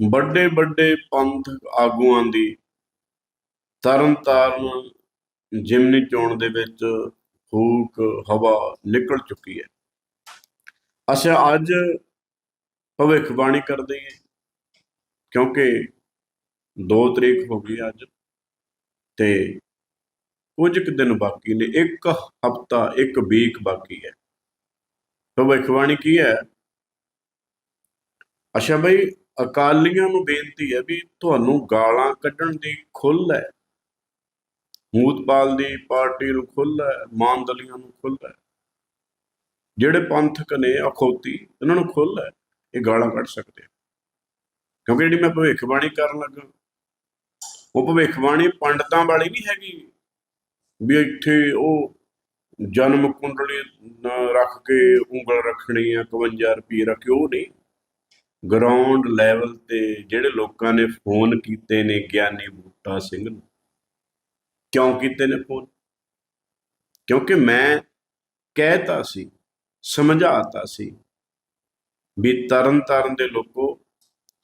ਵੱਡੇ ਵੱਡੇ ਪੰਥ ਆਗੂਆਂ ਦੀ ਤਰਨਤਾਰਨ ਜਿਮਨੀ ਚੋਣ ਦੇ ਵਿੱਚ ਹੂਕ ਹਵਾ ਨਿਕਲ ਚੁੱਕੀ ਹੈ। ਅੱਛਾ, ਅੱਜ ਭਵਿੱਖਬਾਣੀ ਕਰਦੇ ਹਾਂ, ਕਿਉਂਕਿ 2 ਤਰੀਕ ਹੋ ਗਈ ਅੱਜ ਤੇ ਕੁਝ ਕੁ ਦਿਨ ਬਾਕੀ ਨੇ, ਇੱਕ ਹਫਤਾ, ਇੱਕ ਵੀਕ ਬਾਕੀ ਹੈ। ਭਵਿੱਖਬਾਣੀ ਕੀ ਹੈ? ਅੱਛਾ ਬਈ ਅਕਾਲੀਆਂ ਨੂੰ ਬੇਨਤੀ ਹੈ ਵੀ ਤੁਹਾਨੂੰ ਗਾਲਾਂ ਕੱਢਣ ਦੀ ਖੁੱਲ ਹੈ। ਮੂਤਪਾਲ ਦੀ ਪਾਰਟੀ ਨੂੰ ਖੁੱਲ ਹੈ ਮਾਨਦਲੀਆਂ ਨੂੰ ਖੁੱਲ ਹੈ। ਜਿਹੜੇ ਪੰਥਕ ਨੇ ਅਖੌਤੀ, ਇਹਨਾਂ ਨੂੰ ਖੁੱਲ ਹੈ, ਇਹ ਗਾਲਾਂ ਕੱਢ ਸਕਦੇ ਕਿਉਂਕਿ ਜਿਹੜੀ ਮੈਂ ਭਵਿੱਖਬਾਣੀ ਕਰਨ ਲੱਗਾ, ਉਹ ਭਵਿੱਖਬਾਣੀ ਪੰਡਤਾਂ ਵਾਲੀ ਨਹੀਂ ਹੈਗੀ। ਵੀ ਇੱਥੇ ਉਹ ਜਨਮ ਕੁੰਡਲੀ ਰੱਖ ਕੇ ਉਂਗਲ ਰੱਖਣੀ ਆ 51 ਰੁਪਏ ਰੱਖਿਓ ਉਹ ਨਹੀਂ। ਗਰਾਊਂਡ ਲੈਵਲ ਤੇ ਜਿਹੜੇ ਲੋਕਾਂ ਨੇ ਫੋਨ ਕੀਤੇ ਨੇ ਗਿਆਨੀ ਬੂਟਾ ਸਿੰਘ ਨੂੰ, ਕਿਉਂ ਕੀਤੇ ਨੇ ਫੋਨ ਕਿਉਂਕਿ ਮੈਂ ਕਹਿਤਾ ਸੀ, ਸਮਝਾਤਾ ਸੀ ਵੀ ਤਰਨ ਤਾਰਨ ਦੇ ਲੋਕੋ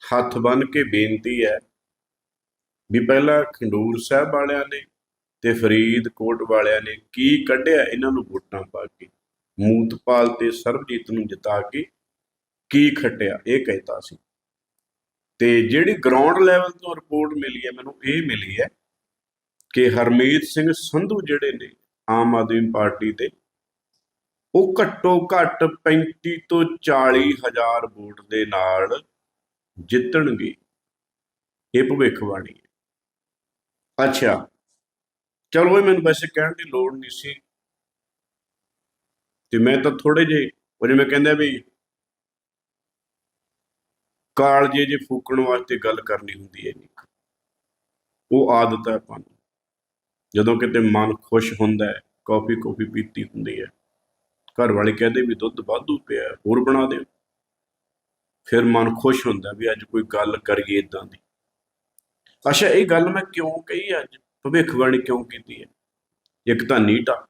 ਹੱਥ ਬੰਨ ਕੇ ਬੇਨਤੀ ਹੈ ਵੀ ਪਹਿਲਾਂ ਖੰਡੂਰ ਸਾਹਿਬ ਵਾਲਿਆਂ ਨੇ ਤੇ ਫਰੀਦਕੋਟ ਵਾਲਿਆਂ ਨੇ ਕੀ ਕੱਢਿਆ ਇਹਨਾਂ ਨੂੰ ਵੋਟਾਂ ਪਾ ਕੇ ਮੂਤਪਾਲ ਤੇ ਸਰਬਜੀਤ ਨੂੰ ਜਿਤਾ ਕੇ ਕੀ ਖੱਟਿਆ, ਇਹ ਕਹਿਤਾ ਸੀ। ਤੇ ਜਿਹੜੀ ਗਰਾਊਂਡ ਲੈਵਲ ਤੋਂ ਰਿਪੋਰਟ ਮਿਲੀ ਹੈ, ਮੈਨੂੰ ਇਹ ਮਿਲੀ ਹੈ ਕਿ ਹਰਮੀਤ ਸਿੰਘ ਸੰਧੂ ਜਿਹੜੇ ਨੇ, ਆਮ ਆਦਮੀ ਪਾਰਟੀ ਦੇ, ਉਹ ਘੱਟੋ ਘੱਟ 35 ਤੋਂ 40 ਹਜ਼ਾਰ ਵੋਟ ਦੇ ਨਾਲ ਜਿੱਤਣਗੇ। ਇਹ ਭਵਿੱਖਬਾਣੀ ਹੈ। ਅੱਛਾ, ਚਲੋ ਇਹ ਮੈਨੂੰ ਵੈਸੇ ਕਹਿਣ ਦੀ ਲੋੜ ਨਹੀਂ ਸੀ। ਤੇ ਮੈਂ ਤਾਂ ਥੋੜੇ ਜੇ ਉਹ ਜਿਵੇਂ ਕਹਿੰਦੇ ਆ ਵੀ ਕਾਲਜੇ ਜੇ ਫੂਕਣ ਵਾਸਤੇ ਗੱਲ ਕਰਨੀ ਹੁੰਦੀ ਹੈ ਨਹੀਂ। ਉਹ ਆਦਤ ਹੈ ਆਪਾਂ ਨੂੰ। ਜਦੋਂ ਕਿਤੇ ਮਨ ਖੁਸ਼ ਹੁੰਦਾ ਹੈ ਕਾਫੀ ਕਾਫੀ ਪੀਤੀ ਹੁੰਦੀ ਹੈ, ਘਰ ਵਾਲੇ ਕਹਿੰਦੇ ਵੀ ਦੁੱਧ ਵਾਧੂ ਪਿਆ, ਹੋਰ ਬਣਾ ਦਿਓ। ਫਿਰ ਮਨ ਖੁਸ਼ ਹੁੰਦਾ ਵੀ ਅੱਜ ਕੋਈ ਗੱਲ ਕਰੀਏ ਇਦਾਂ ਦੀ। ਅੱਛਾ, ਇਹ ਗੱਲ ਮੈਂ ਕਿਉਂ ਕਹੀ ਅੱਜ? ਭਵਿੱਖਬਾਣੀ ਕਿਉਂ ਕੀਤੀ ਹੈ? ਇੱਕ ਤਾਂ ਨੀਟਾ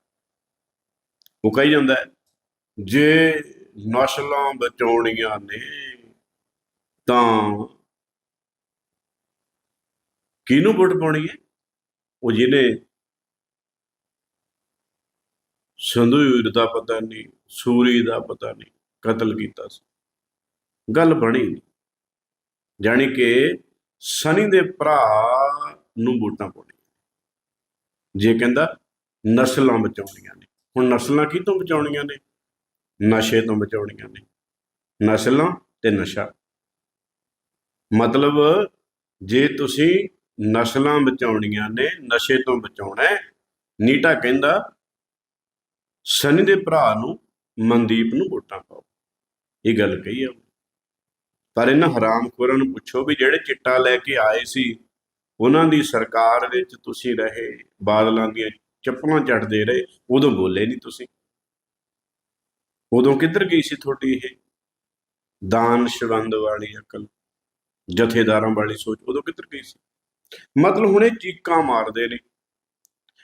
ਉਹ ਕਹੀ ਜਾਂਦਾ ਜੇ ਨਸਲਾਂ ਬਚਾਉਣੀਆਂ ਨੇ ਤਾਂ ਕਿਹਨੂੰ ਵੋਟ ਪਾਉਣੀ ਹੈ? ਉਹ ਜਿਹਨੇ ਸੰਧੂਰ ਦਾ ਪਤਾ ਨਹੀਂ, ਸੂਰੀ ਦਾ ਪਤਾ ਨਹੀਂ, ਕਤਲ ਕੀਤਾ ਸੀ। ਗੱਲ ਬਣੀ ਨਹੀਂ। ਜਾਣੀ ਕਿ ਸਨੀ ਦੇ ਭਰਾ ਨੂੰ ਵੋਟਾਂ ਪਾਉਣੀਆਂ ਜੇ ਕਹਿੰਦਾ ਨਸਲਾਂ ਬਚਾਉਣੀਆਂ ਨੇ। ਹੁਣ ਨਸਲਾਂ ਕੀ ਤੋਂ ਬਚਾਉਣੀਆਂ ਨੇ? ਨਸ਼ੇ ਤੋਂ ਬਚਾਉਣੀਆਂ ਨੇ। ਨਸਲਾਂ ਤੇ ਨਸ਼ਾ। ਮਤਲਬ ਜੇ ਤੁਸੀਂ ਨਸਲਾਂ ਬਚਾਉਣੀਆਂ ਨੇ, ਨਸ਼ੇ ਤੋਂ ਬਚਾਉਣਾ ਨੀਟਾ ਕਹਿੰਦਾ, ਸਨੀ ਦੇ ਭਰਾ ਨੂੰ, ਮਨਦੀਪ ਨੂੰ ਵੋਟਾਂ ਪਾਓ। ਇਹ ਗੱਲ ਕਹੀ ਆ। ਪਰ ਇਹਨਾਂ ਹਰਾਮਖੋਰਾਂ ਨੂੰ ਪੁੱਛੋ ਵੀ ਜਿਹੜੇ ਚਿੱਟਾ ਲੈ ਕੇ ਆਏ ਸੀ, ਉਹਨਾਂ ਦੀ ਸਰਕਾਰ ਵਿੱਚ ਤੁਸੀਂ ਰਹੇ, ਬਾਦਲਾਂ ਦੀਆਂ ਚੱਪਲਾਂ ਚੜਦੇ ਰਹੇ, ਉਦੋਂ ਬੋਲੇ ਨਹੀਂ ਤੁਸੀਂ। ਉਦੋਂ ਕਿੱਧਰ ਗਈ ਸੀ ਤੁਹਾਡੀ ਇਹ ਦਾਨ ਸ਼ਵੰਦ ਵਾਲੀ ਅਕਲ? ਜਥੇਦਾਰਾਂ ਵਾਲੀ ਸੋਚ ਉਦੋਂ ਕਿੱਧਰ ਗਈ ਸੀ? ਮਤਲਬ ਹੁਣ ਇਹ ਚੀਕਾਂ ਮਾਰਦੇ ਨੇ।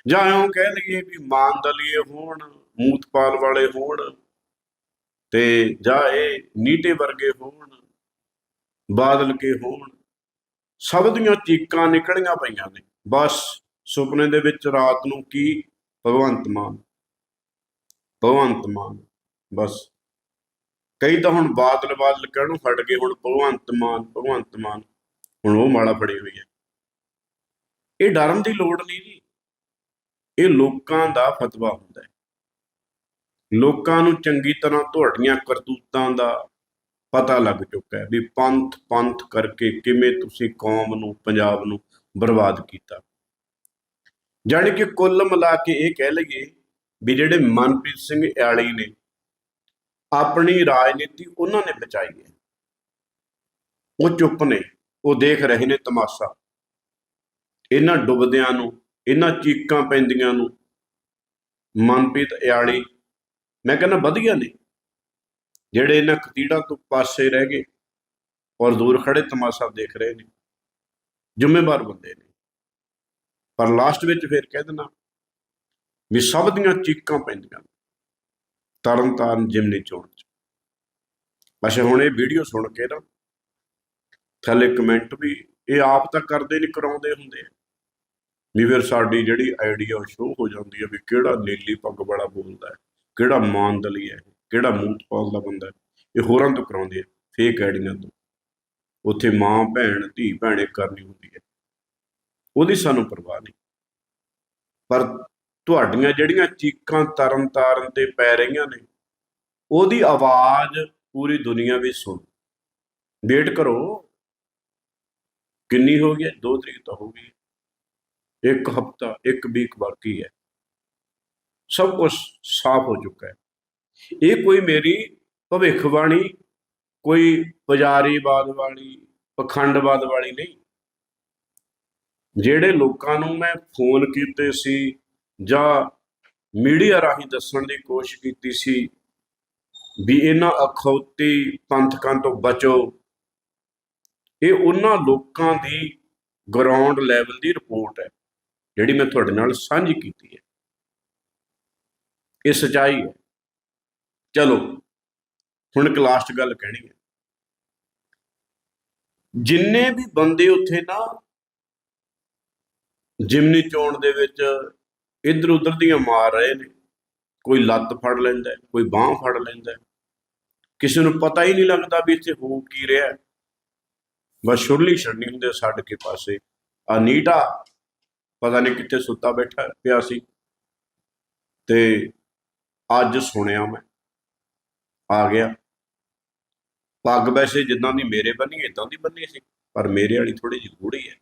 ਜਾਂ ਇਉਂ ਕਹਿ ਲਈਏ ਵੀ ਮਾਨਦਲੀਏ ਹੋਣ, ਮੂਤਪਾਲ ਵਾਲੇ ਹੋਣ ਤੇ ਜਾਂ ਇਹ ਨੀਟੇ ਵਰਗੇ ਹੋਣ ਬਾਦਲ ਕੇ ਹੋਣ, ਸਭ ਦੀਆਂ ਚੀਕਾਂ ਨਿਕਲੀਆਂ ਪਈਆਂ ਨੇ। ਬਸ ਸੁਪਨੇ ਦੇ ਵਿੱਚ ਰਾਤ ਨੂੰ ਕੀ? ਭਗਵੰਤ ਮਾਨ। ਭਗਵੰਤ ਮਾਨ। ਬਸ। ਕਈ ਤਾਂ ਹੁਣ ਬਾਦਲ ਬਾਦਲ ਕਹਿਣੋਂ ਫੜ ਗਏ? ਹੁਣ ਭਗਵੰਤ ਮਾਨ ਭਗਵੰਤ ਮਾਨ। ਹੁਣ ਉਹ ਮਾਲਾ ਫੜੀ ਹੋਈ ਹੈ। ਇਹ ਡਰਨ ਦੀ ਲੋੜ ਨਹੀਂ ਜੀ। ਇਹ ਲੋਕਾਂ ਦਾ ਫਤਵਾ ਹੁੰਦਾ ਹੈ। ਲੋਕਾਂ ਨੂੰ ਚੰਗੀ ਤਰ੍ਹਾਂ ਤੁਹਾਡੀਆਂ ਕਰਤੂਤਾਂ ਦਾ ਪਤਾ ਲੱਗ ਚੁੱਕਾ ਹੈ ਵੀ ਪੰਥ ਪੰਥ ਕਰਕੇ ਕਿਵੇਂ ਤੁਸੀਂ ਕੌਮ ਨੂੰ, ਪੰਜਾਬ ਨੂੰ ਬਰਬਾਦ ਕੀਤਾ। ਜਾਣੀ ਕਿ ਕੁੱਲ ਮਿਲਾ ਕੇ ਇਹ ਕਹਿ ਲਈਏ ਵੀ ਜਿਹੜੇ ਮਨਪ੍ਰੀਤ ਸਿੰਘ ਯਾਲੀ ਨੇ ਆਪਣੀ ਰਾਜਨੀਤੀ ਉਹਨਾਂ ਨੇ ਬਚਾਈ ਹੈ। ਉਹ ਚੁੱਪ ਨੇ, ਉਹ ਦੇਖ ਰਹੇ ਨੇ ਤਮਾਸ਼ਾ। ਇਹਨਾਂ ਡੁੱਬਦਿਆਂ ਨੂੰ, ਇਹਨਾਂ ਚੀਕਾਂ ਪੈਂਦੀਆਂ ਨੂੰ ਮਨਪ੍ਰੀਤ ਯਾਲੀ ਮੈਂ ਕਹਿੰਦਾ ਵਧੀਆ ਨੇ। ਜਿਹੜੇ ਇਹਨਾਂ ਖਤੀੜਾਂ ਤੋਂ ਪਾਸੇ ਰਹਿ ਗਏ ਔਰ ਦੂਰ ਖੜੇ ਤਮਾਸ਼ਾ ਦੇਖ ਰਹੇ ਨੇ, ਜ਼ਿੰਮੇਵਾਰ ਬੰਦੇ ਨੇ। ਪਰ ਲਾਸਟ ਵਿੱਚ ਫਿਰ ਕਹਿ ਦੇਣਾ ਵੀ ਸਭ ਦੀਆਂ ਚੀਕਾਂ ਪੈਂਦੀਆਂ ਨੇ ਤਰਨ ਤਾਰਨ ਜਿਮਨੀ ਚੋਣ ਚ। ਅੱਛਾ, ਹੁਣ ਇਹ ਵੀਡੀਓ ਸੁਣ ਕੇ ਨਾ ਥੱਲੇ ਕਮੈਂਟ ਵੀ ਇਹ ਆਪ ਤਾਂ ਕਰਦੇ ਨਹੀਂ ਕਰਾਉਂਦੇ ਹੁੰਦੇ ਆ। ਵੀ ਫਿਰ ਸਾਡੀ ਜਿਹੜੀ ਆਈਡੀਆ ਸ਼ੋ ਹੋ ਜਾਂਦੀ ਹੈ ਵੀ ਕਿਹੜਾ ਨੀਲੀ ਪੱਗ ਵਾਲਾ ਬੋਲਦਾ ਹੈ, ਕਿਹੜਾ ਮਾਨਦਲੀ ਹੈ, ਕਿਹੜਾ ਮੂਤ ਪਾਲ ਦਾ ਬੰਦਾ ਹੈ, ਇਹ ਹੋਰਾਂ ਤੋਂ ਕਰਾਉਂਦੇ ਆ ਫੇਕ ਆਈਡੀਆਂ ਤੋਂ। ਉੱਥੇ ਮਾਂ, ਭੈਣ, ਧੀ, ਭੈਣੇ ਕਰਨੀ ਹੁੰਦੀ ਹੈ। ਉਹਦੀ ਸਾਨੂੰ ਪਰਵਾਹ ਨਹੀਂ। ਪਰ ਤੁਹਾਡੀਆਂ ਜਿਹੜੀਆਂ ਚੀਕਾਂ ਤਰਨ ਤਾਰਨ ਤੇ ਪੈ ਰਹੀਆਂ ਨੇ, ਉਹਦੀ ਆਵਾਜ਼ ਪੂਰੀ ਦੁਨੀਆ ਵਿੱਚ ਸੁਣ। ਵੇਟ ਕਰੋ। ਕਿੰਨੀ ਹੋ ਗਈ 2 ਤਰੀਕ ਤਾਂ ਹੋ ਗਈ। ਇੱਕ ਹਫਤਾ, ਇੱਕ ਵੀਕ ਬਾਕੀ ਹੈ। ਸਭ ਕੁਝ ਸਾਫ਼ ਹੋ ਚੁੱਕਾ ਹੈ। ਇਹ ਕੋਈ ਮੇਰੀ ਭਵਿੱਖਬਾਣੀ, ਕੋਈ ਪੁਜਾਰੀਵਾਦ ਵਾਲੀ ਪਖੰਡਵਾਦ ਵਾਲੀ ਨਹੀਂ। ਜਿਹੜੇ ਲੋਕਾਂ ਨੂੰ ਮੈਂ ਫੋਨ ਕੀਤੇ ਸੀ ਜਾਂ ਮੀਡੀਆ ਰਾਹੀਂ ਦੱਸਣ ਦੀ ਕੋਸ਼ਿਸ਼ ਕੀਤੀ ਸੀ ਵੀ ਇਹਨਾਂ ਅਖੌਤੀ ਪੰਥਕਾਂ ਤੋਂ ਬਚੋ। ਇਹ ਉਹਨਾਂ ਲੋਕਾਂ ਦੀ ਗਰਾਊਂਡ ਲੈਵਲ ਦੀ ਰਿਪੋਰਟ ਹੈ, ਜਿਹੜੀ ਮੈਂ ਤੁਹਾਡੇ ਨਾਲ ਸਾਂਝੀ ਕੀਤੀ ਹੈ। ਇਹ ਸਚਾਈ ਹੈ। ਚਲੋ, ਹੁਣ ਇੱਕ ਲਾਸਟ ਗੱਲ ਕਹਿਣੀ ਹੈ। ਜਿੰਨੇ ਵੀ ਬੰਦੇ ਉੱਥੇ ਨਾ ਜਿਮਨੀ ਚੋਣ ਦੇ ਵਿੱਚ ਇੱਧਰ ਉੱਧਰ ਦੀਆਂ ਮਾਰ ਰਹੇ ਨੇ। ਕੋਈ ਲੱਤ ਫੜ ਲੈਂਦਾ ਕੋਈ ਬਾਹ ਫੜ ਲੈਂਦਾ ਕਿਸੇ ਨੂੰ ਪਤਾ ਹੀ ਨਹੀਂ ਲੱਗਦਾ ਵੀ ਇੱਥੇ ਹੋ ਕੀ ਰਿਹਾ ਬਸ ਸ਼ੁਰਲੀ ਛੜਨੀ ਹੁੰਦੇ ਛੱਡ ਕੇ ਪਾਸੇ। ਆ ਨੀਟਾ, ਪਤਾ ਨਹੀਂ ਕਿੱਥੇ ਸੁੱਤਾ ਬੈਠਾ ਪਿਆ ਸੀ। ਤੇ ਅੱਜ ਸੁਣਿਆ ਮੈਂ, ਆ ਗਿਆ। ਪੱਗ ਵੈਸੇ ਜਿੱਦਾਂ ਦੀ ਮੇਰੇ ਬੰਨੀ ਇਦਾਂ ਦੀ ਬੰਨੀ ਸੀ, ਪਰ ਮੇਰੇ ਵਾਲੀ ਥੋੜੀ ਜਿਹੀ ਗੂੜੀ ਹੈ।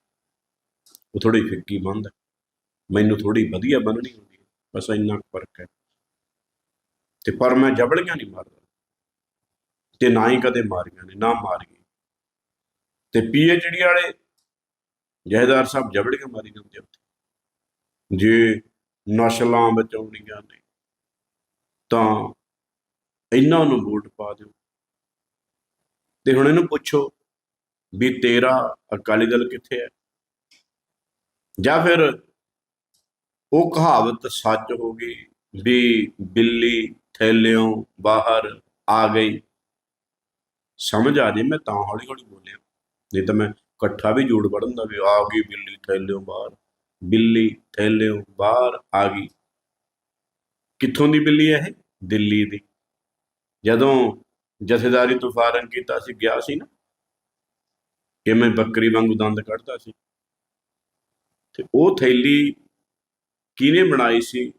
ਉਹ ਥੋੜੀ ਫਿੱਕੀ ਬੰਦ ਹੈ। ਮੈਨੂੰ ਥੋੜੀ ਵਧੀਆ ਬਣਨੀ ਹੁੰਦੀ ਹੈ, ਬਸ ਇੰਨਾ ਕੁ ਫ਼ਰਕ ਹੈ। ਤੇ ਪਰ ਮੈਂ ਜਬੜੀਆਂ ਨਹੀਂ ਮਾਰਦਾ। ਤੇ ਨਾ ਹੀ ਕਦੇ ਮਾਰੀਆਂ ਨੇ, ਨਾ ਮਾਰੀਆਂ। ਤੇ ਪੀਐਚਡੀ ਵਾਲੇ ਜਹਦਾਰ ਸਾਹਿਬ ਜਬੜੀਆਂ ਮਾਰੀ ਜਾਂਦੇ ਉੱਥੇ। ਜੇ ਨਸਲਾਂ ਬਚਾਉਣੀਆਂ ਨੇ, ਤਾਂ ਇਹਨਾਂ ਨੂੰ ਵੋਟ ਪਾ ਦਿਓ। ਤੇ ਹੁਣ ਇਹਨੂੰ ਪੁੱਛੋ ਵੀ ਤੇਰਾ ਅਕਾਲੀ ਦਲ ਕਿੱਥੇ ਹੈ? ਜਾਂ ਫਿਰ ਉਹ ਕਹਾਵਤ ਸੱਚ ਹੋ ਗਈ। ਵੀ ਬਿੱਲੀ ਥੈਲਿਓਂ ਬਾਹਰ ਆ ਗਈ। ਸਮਝ ਆ ਜੇ, ਮੈਂ ਤਾਂ ਹੌਲੀ ਹੌਲੀ ਬੋਲਿਆ। ਨਹੀਂ ਤਾਂ ਮੈਂ ਇਕੱਠਾ ਵੀ ਜੋੜ ਵੜਨ ਦਾ ਵੀ ਆ ਗਈ ਬਿੱਲੀ ਥੈਲਿਓਂ ਬਾਹਰ। ਬਿੱਲੀ ਥੈਲਿਓਂ ਬਾਹਰ ਆ ਗਈ। ਕਿੱਥੋਂ ਦੀ ਬਿੱਲੀ ਹੈ ਇਹ? ਦਿੱਲੀ ਦੀ। ਜਦੋਂ ਜਥੇਦਾਰੀ ਤੋਂ ਫਾਰਨ ਕੀਤਾ ਸੀ, ਗਿਆ ਸੀ ਨਾ, ਕਿ ਮੈਂ ਬੱਕਰੀ ਵਾਂਗੂ ਦੰਦ ਕੱਢਦਾ ਸੀ। ਤੇ ਉਹ ਥੈਲੀ ਕਿਹਨੇ ਬਣਾਈ ਸੀ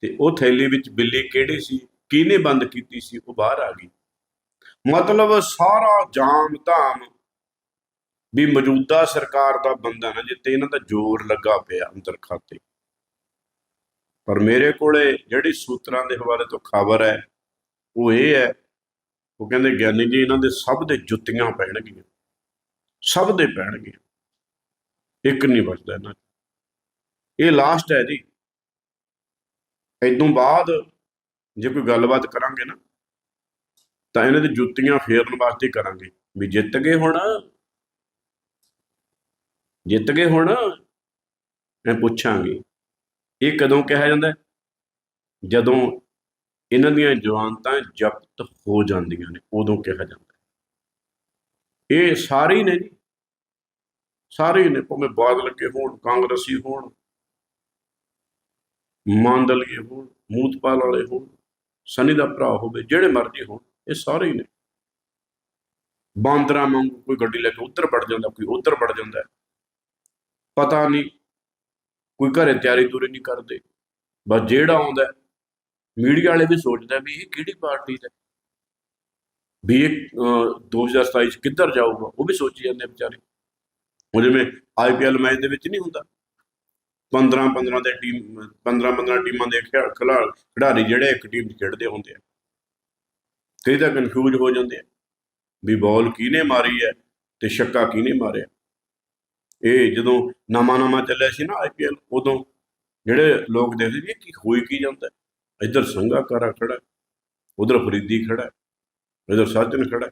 ਤੇ ਉਹ ਥੈਲੀ ਵਿੱਚ ਬਿੱਲੀ ਕਿਹੜੀ ਸੀ, ਕਿਹਨੇ ਬੰਦ ਕੀਤੀ ਸੀ, ਉਹ ਬਾਹਰ ਆ ਗਈ। ਮਤਲਬ ਸਾਰਾ ਜਾਮ ਧਾਮ ਵੀ ਮੌਜੂਦਾ ਸਰਕਾਰ ਦਾ ਬੰਦਾ ਨਾ ਜਿੱਤੇ ਇਹਨਾਂ ਦਾ ਜ਼ੋਰ ਲੱਗਾ ਪਿਆ ਅੰਦਰ ਖਾਤੇ। ਪਰ ਮੇਰੇ ਕੋਲੇ ਜਿਹੜੀ ਸੂਤਰਾਂ ਦੇ ਹਵਾਲੇ ਤੋਂ ਖਬਰ ਹੈ, ਉਹ ਇਹ ਹੈ, ਉਹ ਕਹਿੰਦੇ ਗਿਆਨੀ ਜੀ ਇਹਨਾਂ ਦੇ ਸਭ ਦੇ ਜੁੱਤੀਆਂ ਪੈਣਗੀਆਂ। ਸਭ ਦੇ ਪੈਣਗੀਆਂ। ਇੱਕ ਨਹੀਂ ਬਚਦਾ ਇਹਨਾਂ ਇਹ ਲਾਸਟ ਹੈ ਜੀ। ਇਦੋਂ ਬਾਅਦ ਜੇ ਕੋਈ ਗੱਲਬਾਤ ਕਰਾਂਗੇ ਨਾ, ਤਾਂ ਇਹਨਾਂ ਦੀ ਜੁੱਤੀਆਂ ਫੇਰਨ ਵਾਸਤੇ ਕਰਾਂਗੇ। ਵੀ ਜਿੱਤ ਗਏ ਹੁਣ, ਜਿੱਤ ਗਏ ਹੁਣ, ਮੈਂ ਪੁੱਛਾਂਗੇ। ਇਹ ਕਦੋਂ ਕਿਹਾ ਜਾਂਦਾ ਜਦੋਂ ਇਹਨਾਂ ਦੀਆਂ ਜਵਾਨਤਾਂ ਜ਼ਬਤ ਹੋ ਜਾਂਦੀਆਂ ਨੇ, ਉਦੋਂ ਕਿਹਾ ਜਾਂਦਾ ਇਹ ਸਾਰੇ ਹੀ ਨੇ ਜੀ। ਸਾਰੇ ਨੇ, ਭਾਵੇਂ ਬਾਦਲ ਕੇ ਹੋਣ, ਕਾਂਗਰਸੀ ਹੋਣ ਮਾਨਦਲੀਏ ਹੋਣ ਮੂਤਪਾਲ ਵਾਲੇ ਹੋਣ ਸਨੀ ਦਾ ਭਰਾ ਹੋਵੇ ਜਿਹੜੇ ਮਰਜ਼ੀ ਹੋਣ ਇਹ ਸਾਰੇ ਹੀ ਨੇ। ਬਾਂਦਰਾਂ ਵਾਂਗੂ ਕੋਈ ਗੱਡੀ ਲੈ ਕੇ ਉੱਧਰ ਵੜ ਜਾਂਦਾ ਕੋਈ ਉੱਧਰ ਵੜ ਜਾਂਦਾ। ਪਤਾ ਨਹੀਂ ਕੋਈ ਘਰੇ ਤਿਆਰੀ ਤੂਰੀ ਨਹੀਂ ਕਰਦੇ। ਬਸ ਜਿਹੜਾ ਆਉਂਦਾ ਮੀਡੀਆ ਵਾਲੇ ਵੀ ਸੋਚਦਾ ਵੀ ਇਹ ਕਿਹੜੀ ਪਾਰਟੀ ਦਾ ਵੀ ਇਹ ਅਹ, 2027 ਚ ਕਿੱਧਰ ਜਾਊਗਾ ਉਹ ਵੀ ਸੋਚੀ ਜਾਂਦੇ ਵਿਚਾਰੇ। ਉਹ ਜਿਵੇਂ ਆਈਪੀਐਲ ਮੈਚ ਦੇ ਵਿੱਚ ਨਹੀਂ ਹੁੰਦਾ। 15 15 ਦੇ ਟੀਮ 15 15 ਟੀਮਾਂ ਦੇ ਖਿਡਾ- ਖਿਲਾ- ਖਿਡਾਰੀ ਜਿਹੜੇ ਇੱਕ ਟੀਮ 'ਚ ਖੇਡਦੇ ਹੁੰਦੇ ਆ। ਕਈ ਤਾਂ ਕਨਫਿਊਜ਼ ਹੋ ਜਾਂਦੇ ਆ ਵੀ ਬਾਲ ਕਿਹਨੇ ਮਾਰੀ ਹੈ ਤੇ ਛੱਕਾ ਕਿਹਨੇ ਮਾਰਿਆ। ਇਹ ਜਦੋਂ ਨਵਾਂ ਨਵਾਂ ਚੱਲਿਆ ਸੀ ਨਾ ਆਈਪੀਐਲ ਉਦੋਂ ਜਿਹੜੇ ਲੋਕ ਦੇਖਦੇ ਸੀ ਕਿ ਹੋਈ ਕੀ ਜਾਂਦਾ ਹੈ? ਇੱਧਰ ਸੰਘਾਕਾਰਾ ਖੜਾ ਉਧਰ ਫਰੀਦੀ ਖੜਾ ਇਧਰ ਸੱਜਣ ਖੜਾ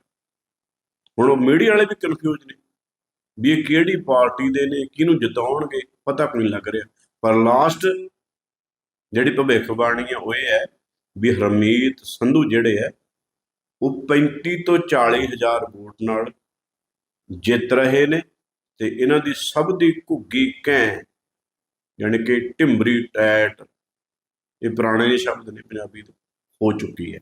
ਹੁਣ ਉਹ ਮੀਡੀਆ ਵਾਲੇ ਵੀ ਕਨਫਿਊਜ਼ ਨੇ। ਵੀ ਇਹ ਕਿਹੜੀ ਪਾਰਟੀ ਦੇ ਨੇ, ਕਿਹਨੂੰ ਜਿਤਾਉਣਗੇ, ਪਤਾ ਕੋਈ ਨਹੀਂ ਲੱਗ ਰਿਹਾ। ਪਰ ਲਾਸਟ ਜਿਹੜੀ ਭਵਿੱਖਬਾਣੀ ਆ ਉਹ ਇਹ ਹੈ ਵੀ ਹਰਮੀਤ ਸੰਧੂ ਜਿਹੜੇ ਹੈ, ਉਹ 35 ਤੋਂ 40 ਹਜ਼ਾਰ ਵੋਟ ਨਾਲ ਜਿੱਤ ਰਹੇ ਨੇ ਤੇ ਇਹਨਾਂ ਦੀ ਸਭ ਦੀ ਘੁੱਗੀ ਕੈਂ, ਯਾਨੀ ਕਿ ਢਿੰਬਰੀ ਟੈਟ, ਇਹ ਪੁਰਾਣੇ ਜਿਹੇ ਸ਼ਬਦ ਨੇ ਪੰਜਾਬੀ ਦੇ, ਹੋ ਚੁੱਕੀ ਹੈ।